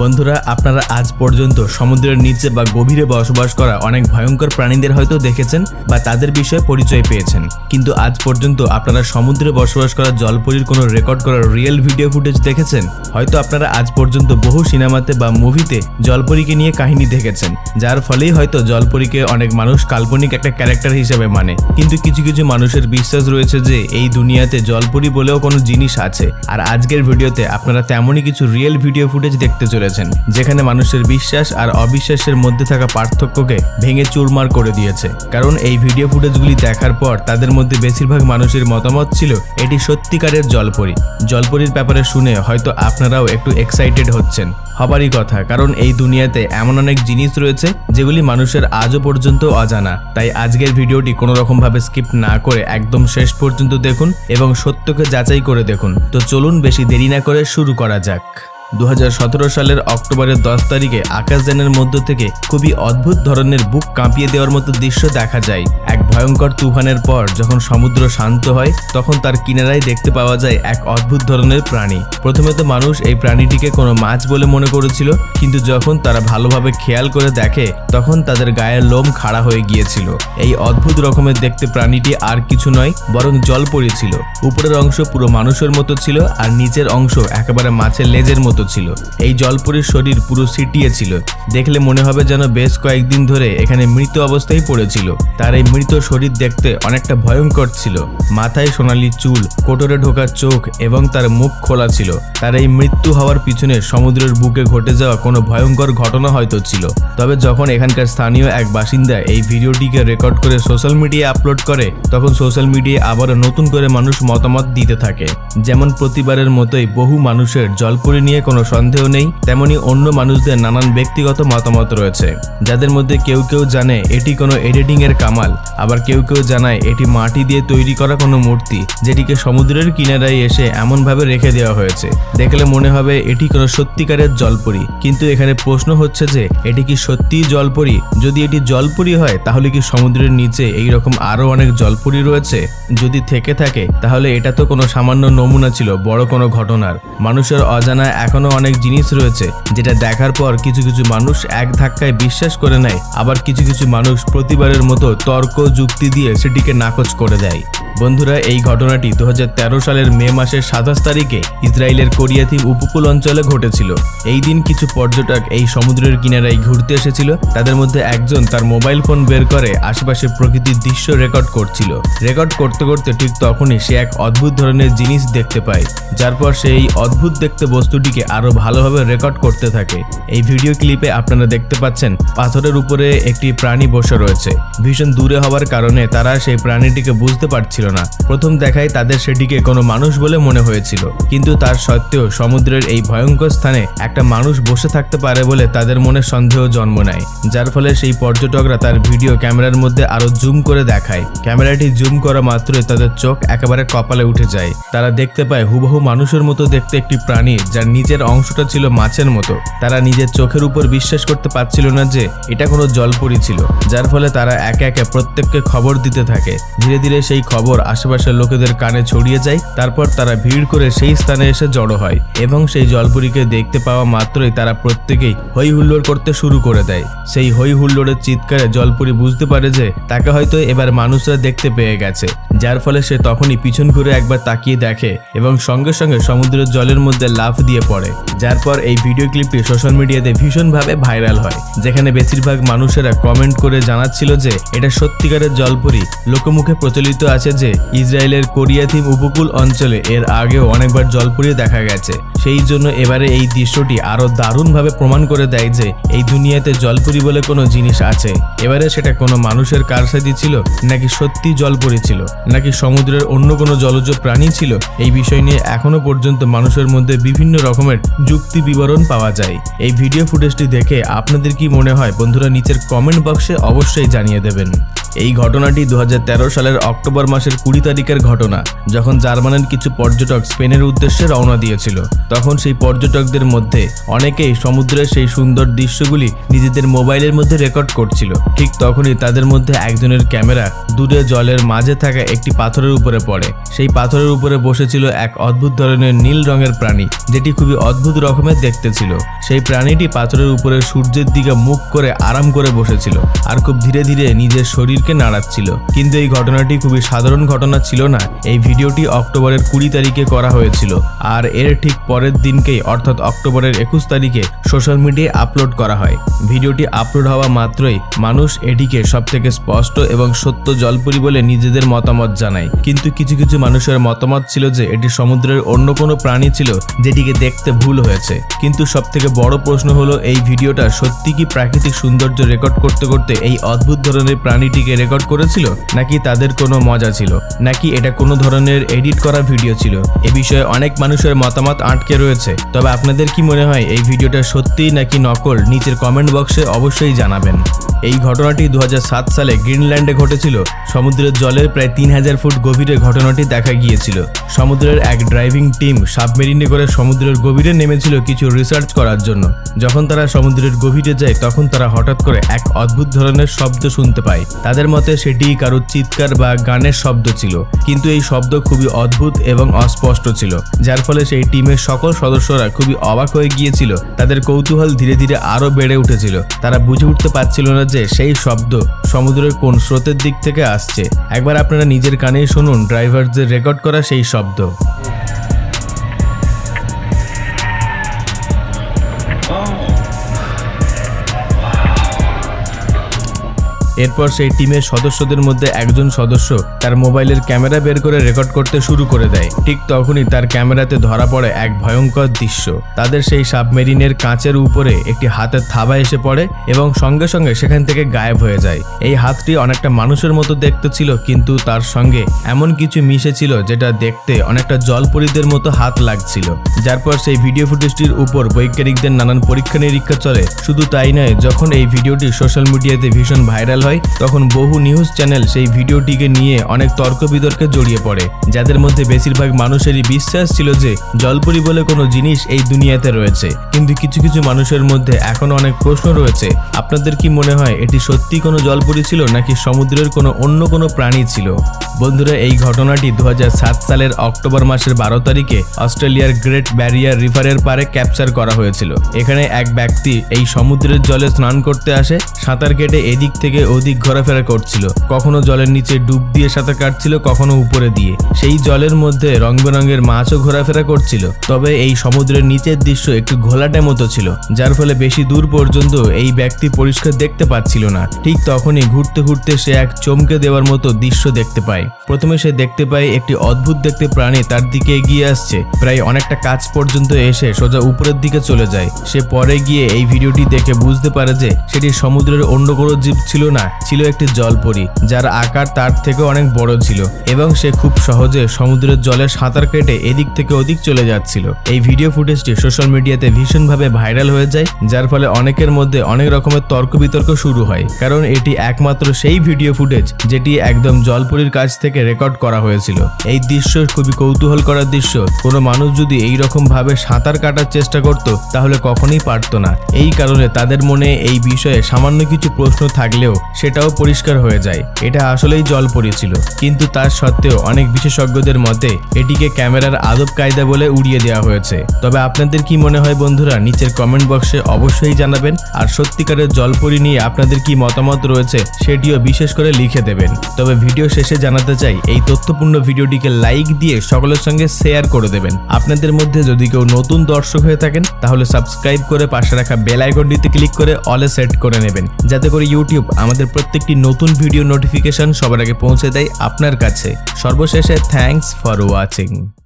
বন্ধুরা, আপনারা আজ পর্যন্ত সমুদ্রের নিচে বা গভীরে বসবাস করা অনেক ভয়ঙ্কর প্রাণীদের হয়তো দেখেছেন বা তাদের বিষয়ে পরিচয় পেয়েছেন। কিন্তু আজ পর্যন্ত আপনারা সমুদ্রে বসবাস করা জলপরীর কোনো রেকর্ড করা রিয়েল ভিডিও ফুটেজ দেখেছেন? হয়তো আপনারা আজ পর্যন্ত বহু সিনেমাতে বা মুভিতে জলপরীকে নিয়ে কাহিনী দেখেছেন, যার ফলেই হয়তো জলপরীকে অনেক মানুষ কাল্পনিক একটা ক্যারেক্টার হিসেবে মানে। কিন্তু কিছু কিছু মানুষের বিশ্বাস রয়েছে যে, এই দুনিয়াতে জলপরী বলেও কোনো জিনিস আছে। আর আজকের ভিডিওতে আপনারা তেমনই কিছু রিয়েল ভিডিও ফুটেজ দেখতে চলেছেন। যেখানে মানুষের বিশ্বাস আর অবিশ্বাসের মধ্যে থাকা পার্থক্যকে ভেঙে চুরমার করে দিয়েছে। কারণ এই ভিডিও ফুটেজগুলি দেখার পর তাদের মধ্যে বেশিরভাগ মানুষের মতামত ছিল, এটি সত্যিকারের জলপরি। জলপরির ব্যাপারে শুনে হয়তো আপনারাও একটু এক্সাইটেড হচ্ছেন। হবারই কথা, কারণ এই দুনিয়াতে এমন অনেক জিনিস রয়েছে, যেগুলি মানুষের আজও পর্যন্ত অজানা। তাই আজকের ভিডিওটি কোনো রকমভাবে স্কিপ না করে একদম শেষ পর্যন্ত দেখুন এবং সত্যকে যাচাই করে দেখুন। তো চলুন বেশি দেরি না করে শুরু করা যাক। দু হাজার সতেরো সালের অক্টোবরের দশ তারিখে আকাশ আকাশযানের মধ্য থেকে খুবই অদ্ভুত ধরনের বুক কাঁপিয়ে দেওয়ার মতো দৃশ্য দেখা যায়। এক ভয়ঙ্কর তুফানের পর যখন সমুদ্র শান্ত হয়, তখন তার কিনারায় দেখতে পাওয়া যায় এক অদ্ভুত ধরনের প্রাণী। প্রথমে তো মানুষ এই প্রাণীটিকে কোনো মাছ বলে মনে করেছিল, কিন্তু যখন তারা ভালোভাবে খেয়াল করে দেখে, তখন তাদের গায়ের লোম খাড়া হয়ে গিয়েছিল। এই অদ্ভুত রকমের দেখতে প্রাণীটি আর কিছু নয়, বরং জল পড়েছিল। উপরের অংশ পুরো মানুষের মতো ছিল, আর নিচের অংশ একেবারে মাছের লেজের মতো ছিল। এই জলপরীর শরীর পুরো সিটিয়ে ছিল। দেখলে মনে হবে যেন বেশ কয়েকদিন ধরে এখানে মৃত অবস্থায় পড়েছিল। তার এই মৃত শরীর দেখতে অনেকটা ভয়ঙ্কর ছিল। মাথায় সোনালি চুল, কোটরে ঢোকা চোখ এবং তার মুখ খোলা ছিল। তার এই মৃত্যু হওয়ার পিছনে সমুদ্রের বুকে ঘটে যাওয়া কোনো ভয়ঙ্কর ঘটনা হয়তো ছিল। তবে যখন এখানকার স্থানীয় এক বাসিন্দা এই ভিডিওটিকে রেকর্ড করে সোশ্যাল মিডিয়ায় আপলোড করে, তখন সোশ্যাল মিডিয়ায় আবারও নতুন করে মানুষ মতামত দিতে থাকে। যেমন প্রতিবারের মতোই বহু মানুষের জলপুরি নিয়ে কোনো সন্দেহ নেই, তেমনি অন্য মানুষদের নানান ব্যক্তিগত মতামত রয়েছে। যাদের মধ্যে কেউ কেউ জানে এটি কোনো এডিটিং এর কামাল, আবার কেউ কেউ জানায় এটি মাটি দিয়ে তৈরি করা কোনো মূর্তি, যেটিকে সমুদ্রের কিনারায় এসে এমনভাবে রেখে দেওয়া হয়েছে। দেখলে মনে হবে এটি কোনো সত্যিকারের জলপরি, কিন্তু এখানে প্রশ্ন হচ্ছে যে, এটি কি সত্যিই জলপরি? যদি এটি জলপরি হয়, তাহলে কি সমুদ্রের নিচে এই রকম আরও অনেক জলপরি রয়েছে? যদি থেকে থাকে, তাহলে এটা তো কোনো সামান্য নমুনা ছিল, বড় কোনো ঘটনার। মানুষের অজানা এখনও অনেক জিনিস রয়েছে, যেটা দেখার পর কিছু কিছু মানুষ এক ধাক্কায় বিশ্বাস করে নেয়, আবার কিছু কিছু মানুষ প্রতিবারের মতো তর্ক, যুক্তি দিয়ে সেটিকে নাকচ করে দেয়। বন্ধুরা, এই ঘটনাটি দুহাজার তেরো সালের মে মাসের সাতাশ তারিখে ইসরায়েলের কোরিয়াথিম উপকূল অঞ্চলে ঘটেছিল। এই দিন কিছু পর্যটক এই সমুদ্রের কিনারায় ঘুরতে এসেছিল। তাদের মধ্যে একজন তার মোবাইল ফোন বের করে আশেপাশে প্রকৃতির দৃশ্য রেকর্ড করছিল। রেকর্ড করতে করতে ঠিক তখনই সে এক অদ্ভুত ধরনের জিনিস দেখতে পায়, যার পর সে এই অদ্ভুত দেখতে বস্তুটিকে আরও ভালোভাবে রেকর্ড করতে থাকে। এই ভিডিও ক্লিপে আপনারা দেখতে পাচ্ছেন, পাথরের উপরে একটি প্রাণী বসে রয়েছে। ভীষণ দূরে হওয়ার কারণে তারা সেই প্রাণীটিকে বুঝতে পারছিল না। প্রথম দেখায় তাদের সেটিকে কোনো মানুষ বলে মনে হয়েছিল। কিন্তু তার সত্ত্বেও সমুদ্রের এই ভয়ঙ্কর স্থানে একটা মানুষ বসে থাকতে পারে বলে তাদের মনে সন্দেহ জন্ম নেয়। যার ফলে সেই পর্যটকরা তার ভিডিও ক্যামেরার মধ্যে আরও জুম করে দেখায়। ক্যামেরাটি জুম করা মাত্রই তাদের চোখ একেবারে কপালে উঠে যায়। তারা দেখতে পায় হুবহু মানুষের মতো দেখতে একটি প্রাণী, যার নিচের অংশটা ছিল মাছের মতো। তারা নিজের চোখের উপর বিশ্বাস করতে পারছিল না যে এটা কোনো জলপরি ছিল, যার ফলে তারা একে একে প্রত্যেককে খবর দিতে থাকে। ধীরে ধীরে সেই খবর আশেপাশের লোকেদের কানে ছড়িয়ে যায়, তারপর তারা ভিড় করে সেই স্থানে এসে জড়ো হয় এবং সেই জলপরীকে দেখতে পাওয়া মাত্রই তারা প্রত্যেকেই হই হুল্লোড় করতে শুরু করে দেয়। সেই হই হুল্লোড়ের চিৎকারে জলপরি বুঝতে পারে যে তাকে হয়তো এবার মানুষরা দেখতে পেয়ে গেছে, যার ফলে সে তখনই পিছন ঘুরে একবার তাকিয়ে দেখে এবং সঙ্গে সঙ্গে সমুদ্রের জলের মধ্যে লাফ দিয়ে পড়ে। যার পর এই ভিডিও ক্লিপটি সোশ্যাল মিডিয়াতে ভীষণভাবে ভাইরাল হয়, যেখানে বেশিরভাগ মানুষেরা কমেন্ট করে জানাচ্ছিল যে, এটা সত্যিকারের জলপরি। লোকমুখে প্রচলিত আছে যে, ইসরায়েলের কোরিয়াথিম উপকূল অঞ্চলে এর আগেও অনেকবার জলপরি দেখা গেছে। সেই জন্য এবারে এই দৃশ্যটি আরও দারুণভাবে প্রমাণ করে দেয় যে, এই দুনিয়াতে জলপরি বলে কোনো জিনিস আছে। এবারে সেটা কোনো মানুষের কারসাজি ছিল, নাকি সত্যি জলপরি ছিল, নাকি সমুদ্রের অন্য কোনো জলজ প্রাণী ছিল, এই বিষয় নিয়ে এখনও পর্যন্ত মানুষের মধ্যে বিভিন্ন রকমের যুক্তি বিবরণ পাওয়া যায়। এই ভিডিও ফুটেজটি দেখে আপনাদের কি মনে হয়? বন্ধুরা নিচের কমেন্ট বক্সে অবশ্যই জানিয়ে দেবেন। এই ঘটনাটি দু হাজার তেরো সালের অক্টোবর মাসের কুড়ি তারিখের ঘটনা, যখন জার্মানের কিছু পর্যটক স্পেনের উদ্দেশ্যে রওনা দিয়েছিল। তখন সেই পর্যটকদের মধ্যে অনেকেই সমুদ্রের সেই সুন্দর দৃশ্যগুলি নিজেদের মোবাইলের মধ্যে রেকর্ড করছিল। ঠিক তখনই তাদের মধ্যে একজনের ক্যামেরা দূরে জলের মাঝে থাকা একটি পাথরের উপরে পড়ে। সেই পাথরের উপরে বসেছিল এক অদ্ভুত ধরনের নীল রঙের প্রাণী, যেটি খুবই অদ্ভুত রকমের দেখতে ছিল। সেই প্রাণীটি পাথরের উপরে সূর্যের দিকে মুখ করে আরাম করে বসেছিল, আর খুব ধীরে ধীরে নিজের শরীরকে নাড়াচ্ছিল। কিন্তু এই ঘটনাটি খুবই সাধারণ ঘটনা ছিল না। এই ভিডিওটি অক্টোবরের কুড়ি তারিখে করা হয়েছিল। আর এর ঠিক পরের দিনকেই, অর্থাৎ অক্টোবরের একুশ তারিখে, সোশ্যাল মিডিয়ায় আপলোড করা হয়। ভিডিওটি আপলোড হওয়া মাত্রই মানুষ এটিকে সব থেকে স্পষ্ট এবং সত্য জলপুরি বলে নিজেদের মতামত জানায়। কিন্তু কিছু কিছু মানুষের মতামত ছিল যে, এটি সমুদ্রের অন্য কোনো প্রাণী ছিল যেটিকে দেখতে ভুল হয়েছে। কিন্তু সব থেকে বড় প্রশ্ন হলো, এই ভিডিওটা সত্যি কি প্রাকৃতিক সৌন্দর্য রেকর্ড করতে করতে এই অদ্ভুত ধরনের প্রাণীটিকে রেকর্ড করেছিল? নাকি তাদের কোনো মজা ছিল? নাকি এটা কোনো ধরনের এডিট করা ভিডিও ছিল? এ বিষয়ে অনেক মানুষের মতামত আটকে রয়েছে। তবে আপনাদের কি মনে হয়, এই ভিডিওটা সত্যিই নাকি নকল? নিচের কমেন্ট বক্সে অবশ্যই জানাবেন। এই ঘটনাটি দু সালে গ্রিনল্যান্ডে ঘটেছিল। সমুদ্রের জলের প্রায় তিন হাজার ফুট গভীরে ঘটনাটি দেখা গিয়েছিল। সমুদ্রের এক ড্রাইভিং টিম সাবমেরিনে করে সমুদ্রের গভীরে নেমেছিল কিছু রিসার্চ করার জন্য। যখন তারা সমুদ্রের গভীরে যায়, তখন তারা হঠাৎ করে এক অদ্ভুত ধরনের শব্দ শুনতে পায়। তাদের মতে সেটি কারও চিৎকার বা গানের শব্দ ছিল, কিন্তু এই শব্দ খুবই অদ্ভুত এবং অস্পষ্ট ছিল, যার ফলে সেই টিমের সকল সদস্যরা খুবই অবাক হয়ে গিয়েছিল। তাদের কৌতূহল ধীরে ধীরে আরও বেড়ে উঠেছিল। তারা বুঝে উঠতে পারছিল না যে সেই শব্দ সমুদ্রের কোন স্রোতের দিক থেকে আসছে। একবার আপনারা নিজের কানেই শুনুন ড্রাইভারদের রেকর্ড করা সেই শব্দ। এরপর সেই টিমের সদস্যদের মধ্যে একজন সদস্য তার মোবাইলের ক্যামেরা বের করে রেকর্ড করতে শুরু করে দেয়। ঠিক তখনই তার ক্যামেরাতে ধরা পড়ে এক ভয়ঙ্কর দৃশ্য। তাদের সেই সাবমেরিনের কাঁচের উপরে একটি হাতের থাবা এসে পড়ে এবং সঙ্গে সঙ্গে সেখান থেকে গায়েব হয়ে যায়। এই হাতটি অনেকটা মানুষের মতো দেখতে ছিল, কিন্তু তার সঙ্গে এমন কিছু মিশে ছিল যেটা দেখতে অনেকটা জলপরীদের মতো হাত লাগছিল। যার পর সেই ভিডিও ফুটেজটির উপর বৈজ্ঞানিকদের নানান পরীক্ষা নিরীক্ষা চলে। শুধু তাই নয়, যখন এই ভিডিওটি সোশ্যাল মিডিয়াতে ভীষণ ভাইরাল তখন বহু নিউজ চ্যানেল সেই ভিডিওটিকে নিয়ে অনেক তর্ক বিতর্কে জড়িয়ে পড়ে, যাদের মধ্যে বেশিরভাগ মানুষেরই বিশ্বাস ছিল যে জলপরি বলে কোনো জিনিস এই দুনিয়াতে রয়েছে। কিন্তু কিছু কিছু মানুষের মধ্যে এখনও অনেক প্রশ্ন রয়েছে, আপনাদের কি মনে হয় এটি সত্যি কোনো জলপরি ছিল নাকি সমুদ্রের কোনো অন্য কোনো প্রাণী ছিল? বন্ধুরা, এই ঘটনাটি দু হাজার সাত সালের অক্টোবর মাসের বারো তারিখে অস্ট্রেলিয়ার গ্রেট ব্যারিয়ার রিভারের পারে ক্যাপচার করা হয়েছিল। এখানে এক ব্যক্তি এই সমুদ্রের জলে স্নান করতে আসে, সাঁতার কেটে এদিক থেকে ওদিক ঘোরাফেরা করছিল। কখনো জলের নিচে ডুব দিয়ে সাঁতার কাটছিল, কখনো উপরে দিয়ে। সেই জলের মধ্যে রং বেরঙের মাছও ঘোরাফেরা করছিল। তবে এই সমুদ্রের নিচের দৃশ্য একটু ঘোলাটে মতো ছিল, যার ফলে বেশি দূর পর্যন্ত এই ব্যক্তি পরিষ্কার দেখতে পাচ্ছিল না। ঠিক তখনই ঘুরতে ঘুরতে সে এক চমকে দেওয়ার মতো দৃশ্য দেখতে পায়। প্রথমে সে দেখতে পায় একটি অদ্ভুত দেখতে প্রাণী তার দিকে এগিয়ে আসছে। প্রায় অনেকটা কাছ পর্যন্ত এসে সোজা উপরের দিকে চলে যায়। সে পরে গিয়ে এই ভিডিওটি দেখে বুঝতে পারে যে সেটি সমুদ্রের অন্য কোনো জীব ছিল না। ছিল একটি জলপরি, যার আকার তার থেকে অনেক বড় ছিল এবং সে খুব সহজে সমুদ্রের জলে সাঁতার কেটে এদিক থেকে ওদিক চলে যাচ্ছিল। এই ভিডিও ফুটেজটি সোশ্যাল মিডিয়াতে ভীষণভাবে ভাইরাল হয়ে যায়, যার ফলে অনেকের মধ্যে অনেক রকমের তর্ক বিতর্ক শুরু হয়, কারণ এটি একমাত্র সেই ভিডিও ফুটেজ যেটি একদম জলপরির কাছ থেকে রেকর্ড করা হয়েছিল। এই দৃশ্য খুবই কৌতূহল করার দৃশ্য, কোনো মানুষ যদি এই রকম ভাবে সাঁতার কাটার চেষ্টা করত, তাহলে কখনোই পারত না। এই কারণে তাদের মনে এই বিষয়ে সামান্য কিছু প্রশ্ন থাকলেও সেটাও পরিষ্কার হয়ে যায়। এটা আসলেই জল পড়েছিল কিন্তু তার সত্ত্বেও অনেক বিশেষজ্ঞদের মতে, এটিকে ক্যামেরার আদব কায়দা বলে উড়িয়ে দেওয়া হয়েছে। তবে আপনাদের কি মনে হয় বন্ধুরা, নিচের কমেন্ট বক্সে অবশ্যই জানাবেন। আর সত্যিকারের জলপরি নিয়ে আপনাদের কি মতামত রয়েছে, সেটিও বিশেষ করে লিখে দেবেন। তবে ভিডিও শেষে জানাতে চাই, এই তথ্যপূর্ণ ভিডিওটিকে লাইক দিয়ে সকলের সঙ্গে শেয়ার করে দেবেন। আপনাদের মধ্যে যদি কেউ নতুন দর্শক হয়ে থাকেন, তাহলে সাবস্ক্রাইব করে পাশে রাখা বেল আইকনটিতে ক্লিক করে অলে সেট করে নেবেন। যাতে করে ইউটিউব আমাদের প্রত্যেকটি নতুন ভিডিও নোটিফিকেশন সবার আগে পৌঁছে দেয় আপনার কাছে। সর্বশেষে থ্যাংকস ফর ওয়াচিং